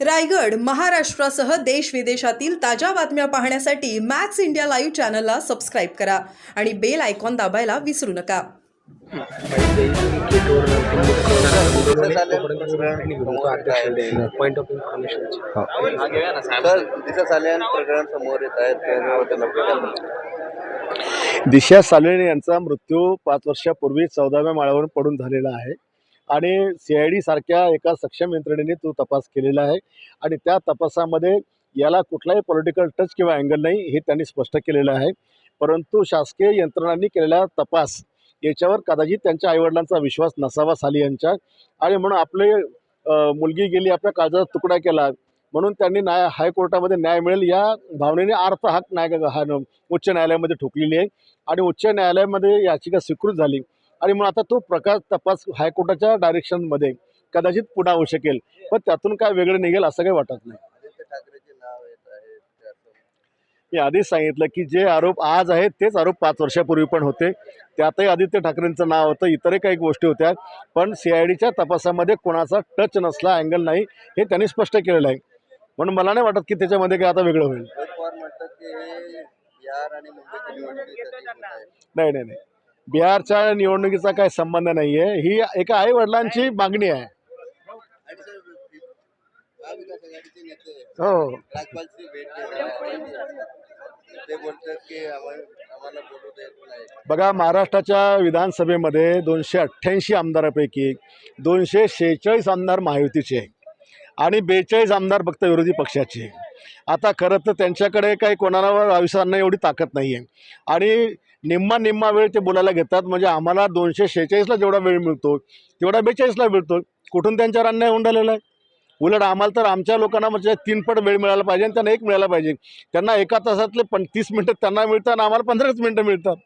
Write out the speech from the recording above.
रायगड महाराष्ट्रासह देश विदेशातील ताज्या बातम्या पाहण्यासाठी मॅक्स इंडिया लाईव्ह चॅनलला सबस्क्राईब करा आणि बेल आयकॉन दाबायला विसरू नका. Point of information sir Disha Salian प्रकरण समोर येत आहेत? दिशा सालेन यांचा मृत्यू पाच वर्षापूर्वी चौदाव्या माळ्यावरून पडून झालेला आहे. आणि सी आय डी सारख्या एका सक्षम यंत्रणेने तो तपास केलेला आहे. आणि त्या तपासामध्ये याला कुठलाही पॉलिटिकल टच किंवा अँगल नाही हे त्यांनी स्पष्ट केलेलं आहे. परंतु शासकीय यंत्रणांनी केलेला तपास याच्यावर कदाचित त्यांच्या आईवडिलांचा विश्वास नसावा साली यांच्या आणि म्हणून आपले मुलगी गेली आपल्या काळजाचा तुकडा केला म्हणून त्यांनी न्याय हायकोर्टामध्ये न्याय मिळेल या भावनेने अर्थ हाक न्याय हा उच्च न्यायालयामध्ये ठोकलेली आहे. आणि उच्च न्यायालयामध्ये याचिका स्वीकृत झाली. आणि मग आता तो प्रकार तपास हायकोर्टाच्या डायरेक्शनमध्ये कदाचित पुढे होऊ शकेल. पण त्यातून काय वेगळं निघेल असं काही वाटत नाही. मी आधीच सांगितलं की जे आरोप आज आहेत तेच आरोप पाच वर्षापूर्वी पण होते. त्यातही आदित्य ठाकरेंचं नाव होतं इतरही काही गोष्टी होत्या. पण सी आय डीच्या तपासामध्ये कोणाचा टच नसला अँगल नाही हे त्यांनी स्पष्ट केलेलं आहे. म्हणून मला नाही वाटत की त्याच्यामध्ये काय आता वेगळं होईल. हे नाही नाही नाही. बिहारच्या निवडणुकीचा काही संबंध नाही आहे ही एका आई वडिलांची मागणी आहे. हो. बघा महाराष्ट्राच्या विधानसभेमध्ये दोनशे अठ्ठ्याऐंशी आमदारापैकी दोनशे शेहेचाळीस आमदार महायुतीचे आहे आणि बेचाळीस आमदार फक्त विरोधी पक्षाचे आता खरं तर त्यांच्याकडे काही कोणाला आयुष्यानं एवढी ताकद नाही आहे आणि निम्मा निम्मा वेळ ते बोलायला घेतात. म्हणजे आम्हाला दोनशे शेहेचाळीसला जेवढा वेळ मिळतो तेवढा बेचाळीसला मिळतो. कुठून त्यांच्यावर अन्याय होऊन राहिलेला आहे? उलट आम्हाला तर आमच्या लोकांना म्हणजे तीनपट वेळ मिळायला पाहिजे आणि त्यांना एक मिळायला पाहिजे. त्यांना एका तासातले पण तीस मिनटं त्यांना मिळतात आणि आम्हाला पंधराच मिनटं मिळतात.